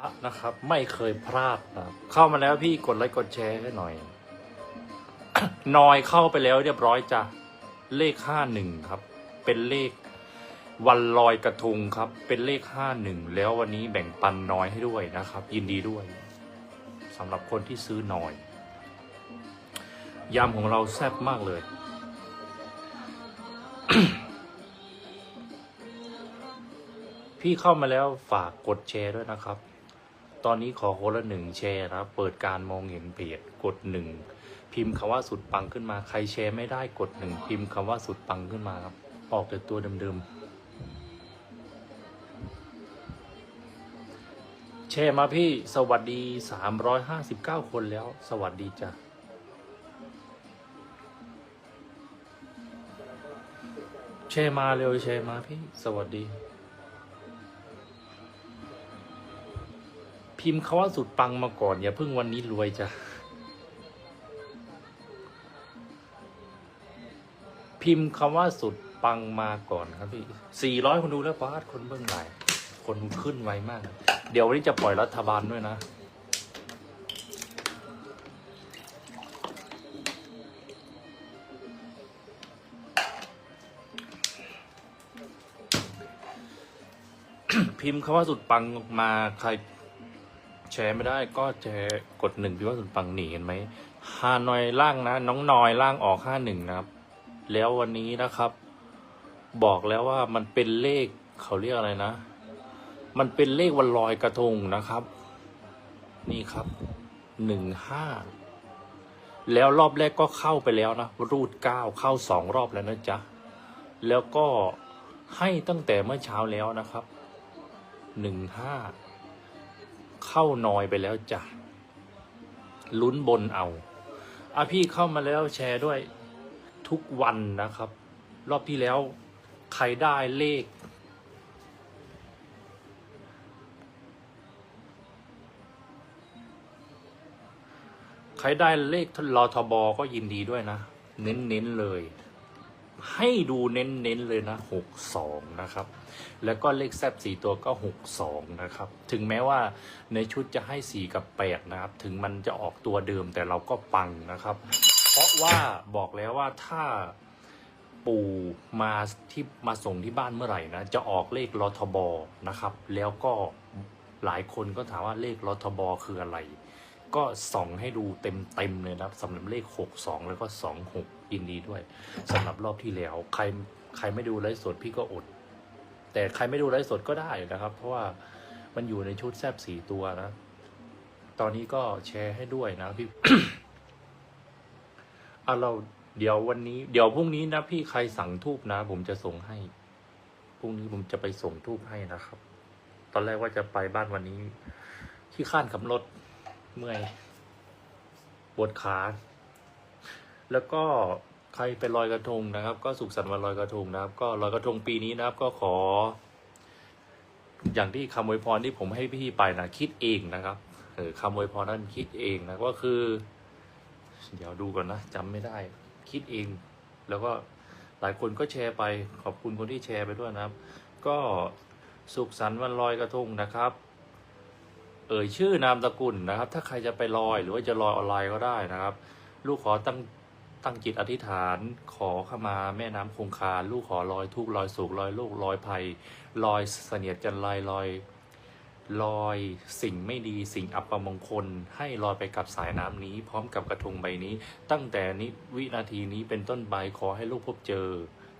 ระนะครับ ไม่เคยพลาดนะครับเข้ามาแล้วพี่กดไลค์กดแชร์ให้หน่อย นอยเข้าไปแล้วเรียบร้อยจ้ะเลขห้าหนึ่งครับ เป็นเลขวันลอยกระทงครับ เป็นเลขห้าหนึ่งแล้ววันนี้แบ่งปันน้อยให้ด้วยนะครับ ยินดีด้วยสำหรับคนที่ซื้อนอยยำของเราแซ่บมากเลย พี่เข้ามาแล้วฝากกดแชร์ด้วยนะครับ ตอนนี้ขอคนละหนึ่งแชร์นะครับเปิดการมองเห็นเพจกดหนึ่งพิมพ์คำว่าสุดปังขึ้นมาใครแชร์ไม่ได้กดหนึ่งพิมพ์คำว่าสุดปังขึ้นมาครับ ออกแต่ตัวเดิมๆแชร์มาพี่สวัสดี359คนแล้ว สวัสดีจ้ะแชร์มาเร็วแชร์มาพี่ สวัสดี พิมพ์คาว่าสุดปังมาก่อน อย่าเพิ่งวันนี้รวยจ้ะพิมพ์คำว่าสุดปังมาก่อนครับพี่ 400 คนดูแล้วบาสคนเบื้องหลายคนขึ้นไวมาก เดี๋ยววันนี้จะปล่อยรัฐบาลด้วยนะ พิมพ์คำว่าสุดปังมาใคร ชร์ไม่ได้ก็แชร์กดหนึ่งพิมพ์ว่าสุดปังหนีเห็นไหมฮานอยล่างนะ น้องนอยล่างออกห้าหนึ่งนะครับ แล้ววันนี้นะครับ บอกแล้วว่ามันเป็นเลขเขาเรียกอะไรนะ มันเป็นเลขวันลอยกระทงนะครับ นี่ครับหนึ่งห้าแล้วรอบแรกก็เข้าไปแล้วนะ รูดเก้าเข้าสองรอบแล้วนะจ๊ะ แล้วก็ให้ตั้งแต่เมื่อเช้าแล้วนะครับหนึ่งห้า เข้านอยไปแล้วจ้ะลุ้นบนเอาอะพี่เข้ามาแล้วแชร์ด้วยทุกวันนะครับ รอบที่แล้ว ใครได้เลข ใครได้เลขรอทบก็ยินดีด้วยนะ เน้นๆเลย ให้ดูเน้นๆเลยนะหกสองนะครับ แล้วก็เลขแซบสี่ตัวก็หกสองนะครับ ถึงแม้ว่าในชุดจะให้สีกับแปดนะครับ ถึงมันจะออกตัวเดิมแต่เราก็ปังนะครับ เพราะว่าบอกแล้วว่าถ้าปู่มาที่มาส่งที่บ้านเมื่อไหร่นะ จะออกเลขรทบนะครับ แล้วก็หลายคนก็ถามว่าเลขรทบคืออะไร ก็ส่องให้ดูเต็มเต็มๆเลยนะครับสำหรับเลข 62 แล้วก็ 26ยินดีด้วยสำหรับรอบที่แล้ว ใครใครไม่ดูไลฟ์สดพี่ก็อด แต่ใครไม่ดูไลฟ์สดก็ได้นะครับ เพราะว่ามันอยู่ในชุดแซบสีตัวนะ ตอนนี้ก็แชร์ให้ด้วยนะพี่เอาเราเดี๋ยววันนี้ เดี๋ยวพรุ่งนี้นะพี่ใครสั่งทูบนะ ผมจะส่งให้พรุ่งนี้ผมจะไปส่งทูบให้นะครับ ตอนแรกว่าจะไปบ้านวันนี้ ที่ข้านขับรถ เมื่อยปวดขา แล้วก็ใครไปลอยกระทงนะครับ ก็สุขสันต์วันลอยกระทงนะครับ ก็ลอยกระทงปีนี้นะครับ ก็ขอ อย่างที่คำอวยพรที่ผมให้พี่ไปนะคิดเองนะครับเออคำอวยพรนั้นคิดเองนะก็คือ เดี๋ยวดูก่อนนะจำไม่ได้ คิดเอง แล้วก็หลายคนก็แชร์ไป ขอบคุณคนที่แชร์ไปด้วยนะครับ ก็สุขสันต์วันลอยกระทงนะครับ เอ่ยชื่อนามสกุลนะครับ ถ้าใครจะไปลอยหรือว่าจะลอยออนไลน์ก็ได้นะครับ ลูกขอตั้งตั้งจิตอธิษฐานขอขมาแม่น้ำคงคา ลูกขอลอยทุกลอยสุขลอยโลกลอยภัยลอยเสนียดจันไรลอยลอยสิ่งไม่ดีสิ่งอัปมงคล ให้ลอยไปกับสายน้ำนี้ พร้อมกับกระทงใบนี้ ตั้งแต่นี้วินาทีนี้เป็นต้นไปขอให้ลูกพบเจอ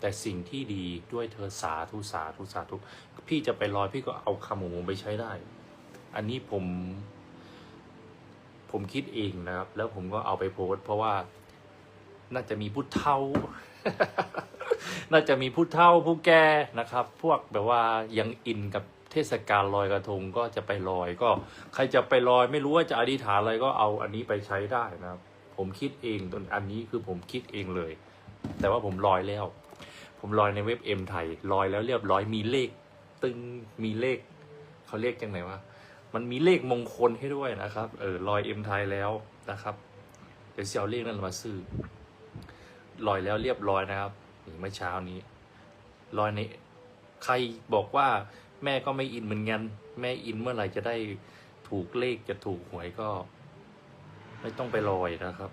แต่สิ่งที่ดีด้วยเธอสาธุสาธุสาธุพี่จะไปลอยพี่ก็เอาคำของผมไปใช้ได้ อันนี้ผม ผมคิดเองนะครับ แล้วผมก็เอาไปโพสเพราะว่าน่าจะมีผู้เฒ่า น่าจะมีผู้เฒ่าผู้แก่นะครับ พวกแบบว่ายังอินกับเทศกาลลอยกระทงก็จะไปลอยก็ ใครจะไปลอยไม่รู้ว่าจะอธิษฐานอะไรก็เอาอันนี้ไปใช้ได้นะครับ ผมคิดเองตนอันนี้คือผมคิดเองเลย แต่ว่าผมลอยแล้ว ผมลอยในเว็บเอ็มไทยลอยแล้วเรียบร้อยมีเลข ตึงมีเลขเขาเรียกจังไหนวะ มันมีเลขมงคลให้ด้วยนะครับเออลอยเอ็มไทยแล้วนะครับเดี๋ยวจะเอาเลขนั้นมาซื้อลอยแล้วเรียบร้อยนะครับนี่เมื่อเช้านี้ลอยในใครบอกว่าแม่ก็ไม่อินเหมือนกันแม่อินเมื่อไหร่จะได้ถูกเลขจะถูกหวยก็ ไม่ต้องไปลอยนะครับ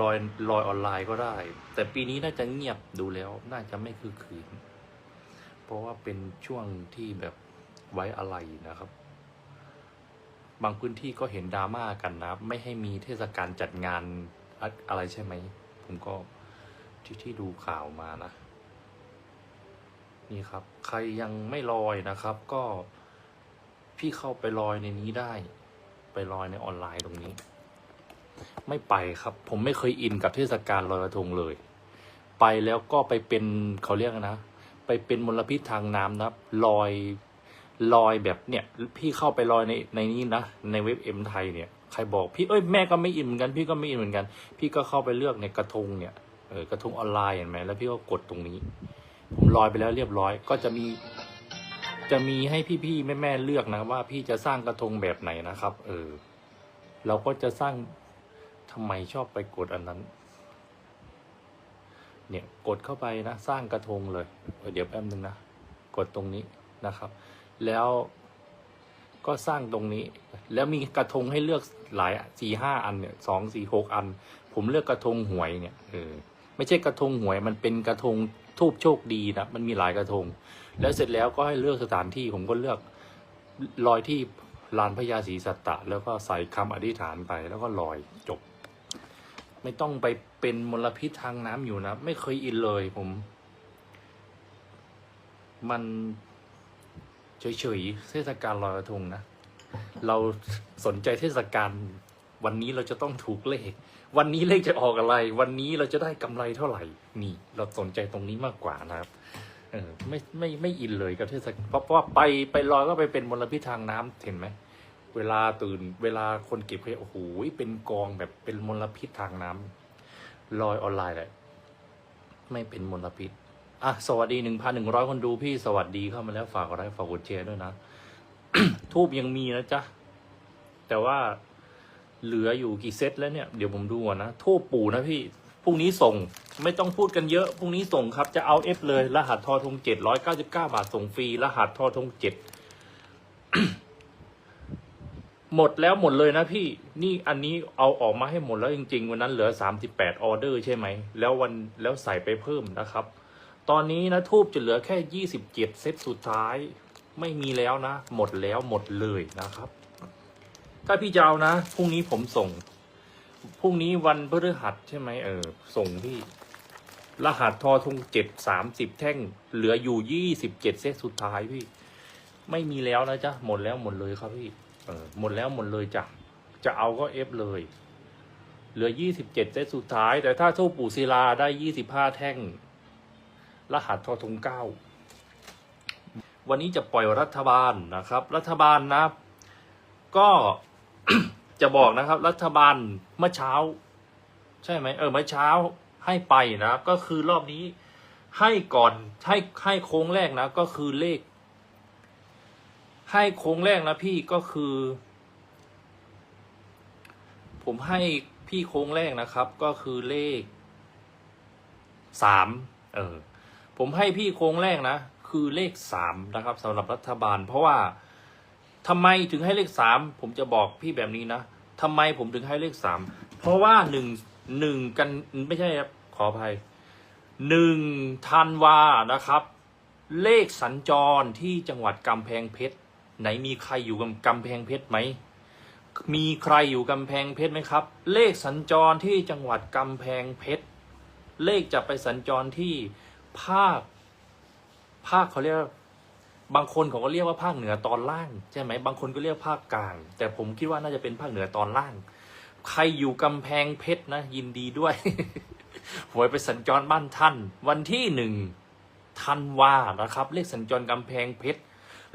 ลอยลอยออนไลน์ก็ได้ แต่ปีนี้น่าจะเงียบดูแล้ว น่าจะไม่คือคืน เพราะว่าเป็นช่วงที่แบบไว้อะไรนะครับ บางพื้นที่ก็เห็นดราม่ากันนะไม่ให้มีเทศกาลจัดงานอะไรใช่ไหม ผมก็ที่ที่ดูข่าวมานะ นี่ครับ ใครยังไม่ลอยนะครับ ก็พี่เข้าไปลอยในนี้ได้ ไปลอยในออนไลน์ตรงนี้ ไม่ไปครับ ผมไม่เคยอินกับเทศกาลลอยกระทงเลย ไปแล้วก็ไปเป็นเขาเรียกนะ ไปเป็นมลพิษทางน้ำนะลอย ลอยแบบเนี่ย พี่เข้าไปลอยในในนี้นะ ในเว็บเอ็มไทยเนี่ยใครบอกพี่เอ้ยแม่ก็ไม่อินเหมือนกัน พี่ก็ไม่อินเหมือนกัน พี่ก็เข้าไปเลือกในกระทงเนี่ยเออกระทงออนไลน์เห็นไหมแล้วพี่ก็กดตรงนี้ ผมลอยไปแล้วเรียบร้อย ก็จะมี จะมีให้พี่ๆแม่ๆเลือกนะว่าพี่จะสร้างกระทงแบบไหนนะครับ เออ เราก็จะสร้างทำไมชอบไปกดอันนั้น เนี่ยกดเข้าไปนะ สร้างกระทงเลยเออเดี๋ยวแป๊บนึงนะ กดตรงนี้นะครับ แล้วก็สร้างตรงนี้ แล้วมีกระทงให้เลือกหลายสี่ห้าอันเนี่ยสองสี่หกอัน ผมเลือกกระทงหวยเนี่ยเออไม่ใช่กระทงหวย มันเป็นกระทงทูบโชคดีนะมันมีหลายกระทง แล้วเสร็จแล้วก็ให้เลือกสถานที่ผมก็เลือกลอยที่ลานพญาศรีสัตตะ แล้วก็ใส่คำอธิษฐานไปแล้วก็ลอยจบ ไม่ต้องไปเป็นมลพิษทางน้ำอยู่นะ ไม่เคยอินเลยผม มัน เฉยๆเทศกาลลอยกระทงนะ เราสนใจเทศกาลวันนี้เราจะต้องถูกเลข วันนี้เลขจะออกอะไร วันนี้เราจะได้กำไรเท่าไหร่ นี่ เราสนใจตรงนี้มากกว่านะครับเออไม่ไม่ไม่อินเลยกับเทศกาลเพราะเพราะว่าไปไปลอยก็ไปเป็นมลพิษทางน้ำเห็นไหมเวลาตื่นเวลาคนเก็บขยะโอ้โหเป็นกองแบบเป็นมลพิษทางน้ำลอยออนไลน์แหละไม่เป็นมลพิษ อะสวัสดีหนึ่งพันหนึ่งร้อยคนดูพี่สวัสดีเข้ามาแล้วฝากกดไลค์ฝากกดแชร์ด้วยนะ ทูบยังมีนะจ๊ะ แต่ว่าเหลืออยู่กี่เซตแล้วเนี่ย เดี๋ยวผมดูก่อนนะทูบปู่นะพี่พรุ่งนี้ส่งไม่ต้องพูดกันเยอะพรุ่งนี้ส่งครับจะเอาเอฟเลย รหัสทอทงเจ็ดร้อยเก้าสิบเก้าบาทส่งฟรีรหัสทอทงเจ็ดหมดแล้วหมดเลยนะพี่นี่อันนี้เอาออกมาให้หมดแล้วจริง ๆ วันนั้นเหลือสามสิบแปดออเดอร์ใช่ไหมแล้ววันแล้วใส่ไปเพิ่มนะครับ ตอนนี้นะทูบจะเหลือแค่ยี่สิบเจ็ดเซตสุดท้าย ไม่มีแล้วนะ หมดแล้วหมดเลยนะครับ ถ้าพี่จะเอานะพรุ่งนี้ผมส่งพรุ่งนี้วันพฤหัสใช่ไหมเออ ส่งพี่รหัสทอทงเจ็ดสามสิบแท่ง เหลืออยู่ยี่สิบเจ็ดเซตสุดท้ายพี่ ไม่มีแล้วนะจ๊ะหมดแล้วหมดเลยครับพี่ เออ หมดแล้วหมดเลยจ้ะจะเอาก็เอฟเลย เหลือยี่สิบเจ็ดเซตสุดท้าย แต่ถ้าทูปปู่ศิลาได้ยี่สิบห้าแท่ง รหัสทอทงเก้าวันนี้จะปล่อยรัฐบาลนะครับ รัฐบาลนะ ก็จะบอกนะครับ รัฐบาลเมื่อเช้า ใช่ไหมเออเมื่อเช้าให้ไปนะก็คือรอบนี้ให้ก่อนให้ให้โค้งแรกนะ ก็คือเลข ให้โค้งแรกนะพี่ก็คือ ผมให้พี่โค้งแรกนะครับ ก็คือเลขสามเออ ผมให้พี่โค้งแรกนะ คือเลขสามนะครับสำหรับรัฐบาล เพราะว่าทำไมถึงให้เลขสามผมจะบอกพี่แบบนี้นะทำไมผมถึงให้เลขสามเพราะว่าหนึ่งหนึ่งกันไม่ใช่ครับขออภัยหนึ่งธันวานะครับ เลขสัญจรที่จังหวัดกำแพงเพชรไหนมีใครอยู่กับกำแพงเพชรไหมมีใครอยู่กำแพงเพชรไหมครับ เลขสัญจรที่จังหวัดกำแพงเพชรเลขจะไปสัญจรที่ ภาค ภาคเขาเรียกบางคนเขาก็เรียกว่าภาคเหนือตอนล่างใช่ไหมบางคนก็เรียกภาคกลาง แต่ผมคิดว่าน่าจะเป็นภาคเหนือตอนล่าง ใครอยู่กำแพงเพชรนะ ยินดีด้วย หวยไปสัญจรบ้านท่าน วันที่หนึ่งธันวานะครับ เลขสัญจรกำแพงเพชร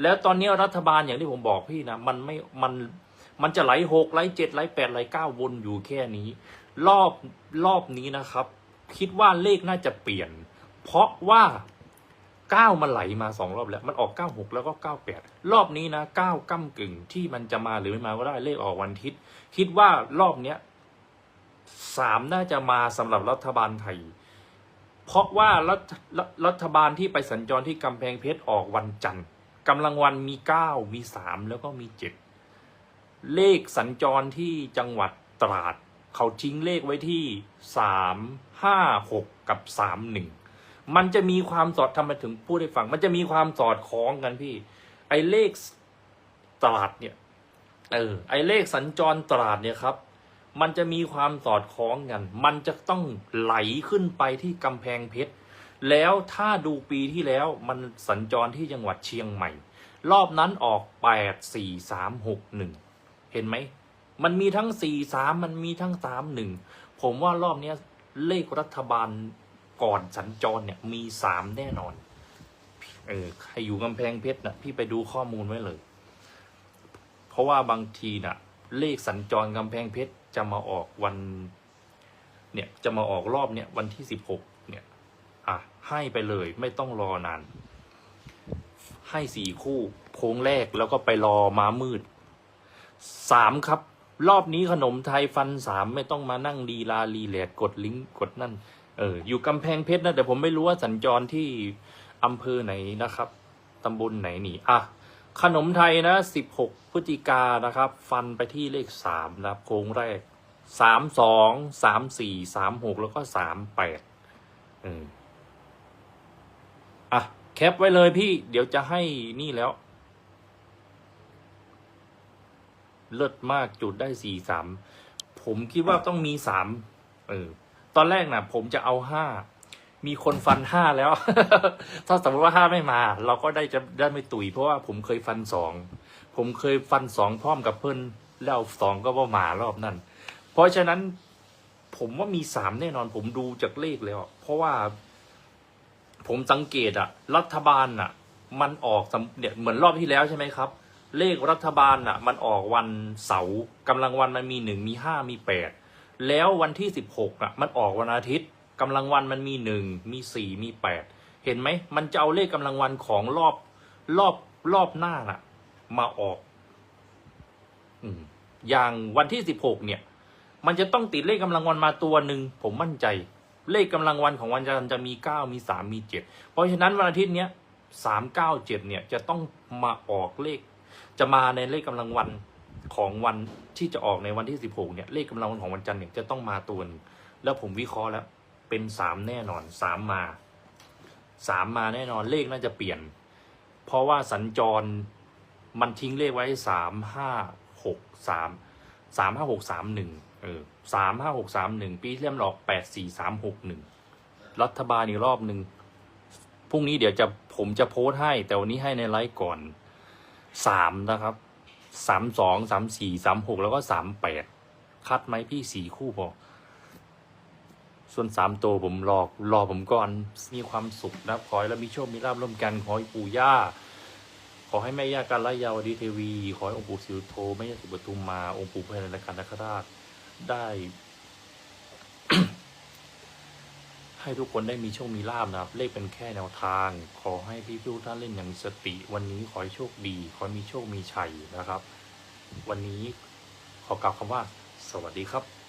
แล้วตอนนี้รัฐบาลอย่างที่ผมบอกพี่นะมันไม่มันมันจะไหลหกไหลเจ็ดไหลแปดไหลเก้าวนอยู่แค่นี้ รอบรอบนี้นะครับ คิดว่าเลขน่าจะเปลี่ยน เพราะว่าเก้ามันไหลมาสองรอบแล้ว มันออกเก้าหกแล้วก็เก้าแปดรอบนี้นะเก้าก้ากึ่งที่มันจะมาหรือไม่มาก็ได้เลขออกวันทิตย์คิดว่ารอบเนี้ยสามน่าจะมาสำหรับรัฐบาลไทย เพราะว่ารัฐรัฐรัฐบาลที่ไปสัญจรที่กำแพงเพชรออกวันจันทร์กำลังวันมีเก้ามีสามแล้วก็มีเจ็ดเลขสัญจรที่จังหวัดตราด เขาทิ้งเลขไว้ที่สามห้าหกกับสามหนึ่ง มันจะมีความสอดทำไมถึงพูดให้ฟัง มันจะมีความสอดคล้องกันพี่ ไอ้เลขตราดเนี่ย เออ ไอ้เลขสัญจรตราดเนี่ยครับ มันจะมีความสอดคล้องกัน มันจะต้องไหลขึ้นไปที่กำแพงเพชร แล้วถ้าดูปีที่แล้วมันสัญจรที่จังหวัดเชียงใหม่ รอบนั้นออกแปดสี่สามหกหนึ่งเห็นไหม มันมีทั้งสี่สามมันมีทั้งสามหนึ่ง ผมว่ารอบเนี้ยเลขรัฐบาล ก่อนสัญจรเนี่ยมีสามแน่นอน เออใครอยู่กำแพงเพชรนะพี่ไปดูข้อมูลไว้เลย เพราะว่าบางทีน่ะ เลขสัญจรกำแพงเพชรจะมาออกวัน เนี่ยจะมาออกรอบเนี่ยวันที่สิบหกเนี่ย อะให้ไปเลยไม่ต้องรอนาน ให้สี่คู่โค้งแรกแล้วก็ไปรอม้ามืดสามครับรอบนี้ขนมไทยฟันสามไม่ต้องมานั่งดีลาลีแหลดกดลิงก์กดนั่น เออ อยู่กำแพงเพชรนะ แต่ผมไม่รู้ว่าสัญจรที่อำเภอไหนนะครับตำบลไหนนี่อะ ขนมไทยนะสิบหกพฤศจิกานะครับ ฟันไปที่เลขสามนะครับ โค้งแรกสามสองสามสี่สามหกแล้วก็สามแปดอออะ แคปไว้เลยพี่ เดี๋ยวจะให้นี่แล้ว เลิศมากจุดได้สี่สามผมคิดว่าต้องมีสามเออ ตอนแรกนะผมจะเอาห้ามีคนฟันห้าแล้ว ถ้าสมมติว่าห้าไม่มา เราก็ได้จะได้ไม่ตุย เพราะว่าผมเคยฟันสองผมเคยฟันสองพร้อมกับเพื่อนแล้วสองก็ว่ามารอบนั้น เพราะฉะนั้นผมว่ามีสามแน่นอน ผมดูจากเลขแล้ว เพราะว่าผมสังเกตอะรัฐบาลอะมันออกเนี่ยเหมือนรอบที่แล้วใช่ไหมครับ เลขรัฐบาลอะมันออกวันเสาร์กำลังวันมันมีหนึ่งมีห้ามีแปด แล้ววันที่สิบหกอะมันออกวันอาทิตย์กำลังวันมันมีหนึ่งมีสี่มีแปดเห็นไหม มันจะเอาเลขกำลังวันของรอบรอบรอบหน้าน่ะ มาออกอืมอย่างวันที่สิบหกเนี่ย มันจะต้องติดเลขกำลังวันมาตัวหนึ่งผมมั่นใจ เลขกำลังวันของวันจันทร์จะมีเก้ามีสามมีเจ็ดเพราะฉะนั้นวันอาทิตย์เนี้ยสามเก้าเจ็ดเนี่ยจะต้องมาออกเลข จะมาในเลขกำลังวัน ของวันที่จะออกในวันที่สิบหกเนี่ย เลขกำลังของวันจันทร์เนี่ยจะต้องมาตัวนึงแล้วผมวิเคราะห์แล้ว เป็นสามแน่นอนสามมาสามมาแน่นอนเลขน่าจะเปลี่ยน เพราะว่าสัญจรมันทิ้งเลขไว้สามห้าหกสามสามห้าหกสามหนึ่งเออสามห้าหกสามหนึ่งปีที่มันออกแปดสี่สามหกหนึ่งรัฐบาลอีกรอบหนึ่งพรุ่งนี้เดี๋ยวจะผมจะโพสต์ให้ แต่วันนี้ให้ในไลฟ์ก่อนสามนะครับ สามสองสามสี่สามหกแล้วก็สามแปดคัดไหมพี่สี่คู่พอส่วนสามตัวผมรอรอผมก่อนมีความสุขนะขอให้เรามีโชคมีลาบร่วมกันขอให้ปู่ย่า ขอให้แม่ย่าการละยาวดีเทวี ขอให้องค์ปู่สิวโทแม่ย่าสุปทุมมาองค์ปู่พญานาคนาคราชได้ ให้ทุกคนได้มีโชคมีลาบนะครับ เลขเป็นแค่แนวทาง ขอให้พี่ทุกท่านเล่นอย่างมีสติ วันนี้ขอให้โชคดี ขอมีโชคมีชัยนะครับ วันนี้ขอกล่าวคำว่า สวัสดีครับ